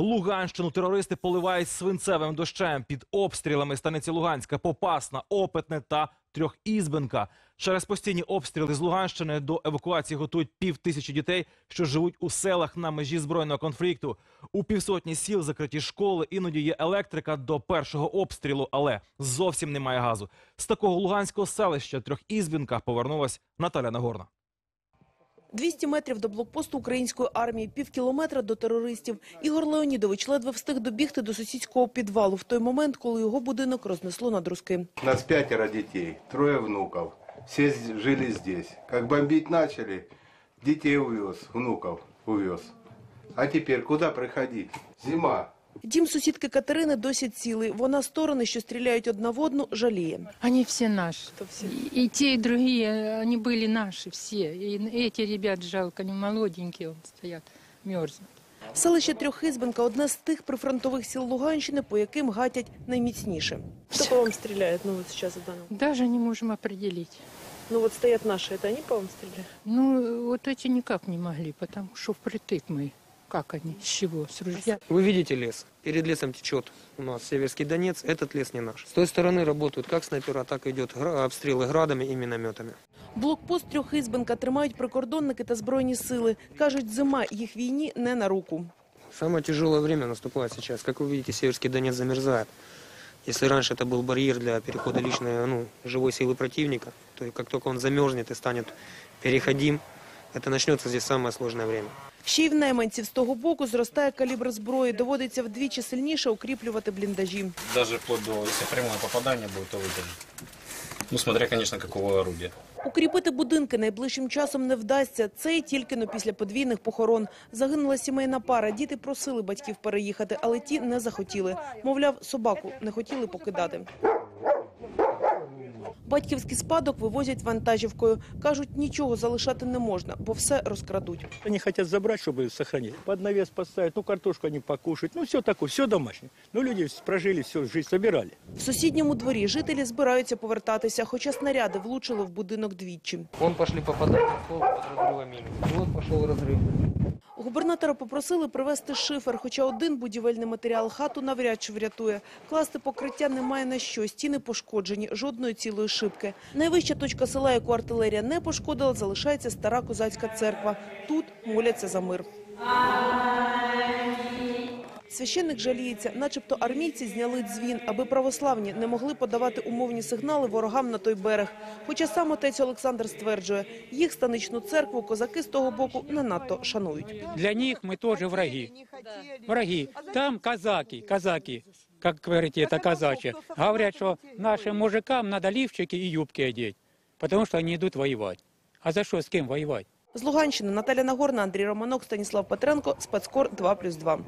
Луганщину терористи поливають свинцевим дощем під обстрілами станиці Луганська, Попасна, Опитне та Трьохізбенка. Через постійні обстріли з Луганщини до евакуації готують пів тисячі дітей, що живуть у селах на межі збройного конфлікту. У півсотні сіл закриті школи, іноді є електрика до першого обстрілу, але зовсім немає газу. З такого луганського селища Трьохізбенка повернулась Наталя Нагорна. 200 метрів до блокпосту української армії, пів кілометра до терористів. Ігор Леонідович ледве встиг добігти до сусідського підвалу в той момент, коли його будинок рознесло на друзки. У нас пятеро детей, трое внуков. Все з- жили здесь. Как бомбить начали, детей увез, внуков увез. А теперь куда приходить? Зима. Дім сусідки Катерини досі цілий. Вона сторони, що стріляють одна в одну, жаліє. Они все наши. И, и те, и другие, они были наши все. И эти ребят жалко, они молоденькие вон стоят, мерзнут. Селище Трьохизбенка – одне з тих прифронтових сіл Луганщини, по яким гатять найміцніше. Кто по вам стреляет, ну вот сейчас в данном? Даже не можем определить. Ну вот стоят наши, это они по вам стреляют? Ну, вот эти никак не могли, потому что впритык мы. Как они? С чего? С ружья? Вы видите лес. Перед лесом течет у нас Северский Донец. Этот лес не наш. С той стороны работают как снайпера, так и идет гра- обстрелы градами и минометами. Блокпост Трьохизбенка тримають прикордонники та збройні сили. Кажуть, зима їх війні не на руку. Самое тяжелое время наступает сейчас. Как вы видите, Северский Донец замерзает. Если раньше это был барьер для перехода личной, ну, живой силы противника, то как только он замерзнет и станет переходим, это начнется здесь самое сложное время. Ще й в найманців з того боку зростає калібр зброї. Доводиться вдвічі сильніше укріплювати бліндажі. Даже вплоть до, если прямое попадание будет, то выдержит. Ну, смотря, конечно, какого орудия. Укріпити будинки найближчим часом не вдасться. Це й тільки но після подвійних похорон. Загинула сімейна пара. Діти просили батьків переїхати, але ті не захотіли. Мовляв, собаку не хотіли покидати. Батьківський спадок вивозять вантажівкою. Кажуть, нічого залишати не можна, бо все розкрадуть. Они хотят забрать, чтобы сохранить. Под навес поставить, ну картошку они покушать, ну все такое, все домашнее. Ну люди прожили всю жизнь, собирали. В сусідньому дворі жителі збираються повертатися, хоча снаряди влучили в будинок двічі. Вон пошли попадания в пол под разрывом мины. Вот пошел разрыв. Губернатора попросили привезти шифер, хоча один будівельний матеріал хату навряд чи врятує. Класти покриття немає на що, стіни пошкоджені, жодної цілої шибки. Найвища точка села, яку артилерія не пошкодила, залишається стара козацька церква. Тут моляться за мир. Священник жаліється, начебто армійці зняли дзвін, аби православні не могли подавати умовні сигнали ворогам на той берег. Хоча сам отець Олександр стверджує, їх станичну церкву козаки з того боку не надто шанують. Для них мы тоже враги. Враги. Там казаки, казаки, как говорите, это казачьи. Говорят, что нашим мужикам надо лифчики и юбки одеть, потому что они идут воевать. А за что, с кем воевать? З Луганщини Наталя Нагорна, Андрій Романок, Станіслав Петренко, Спецкор 2+,2.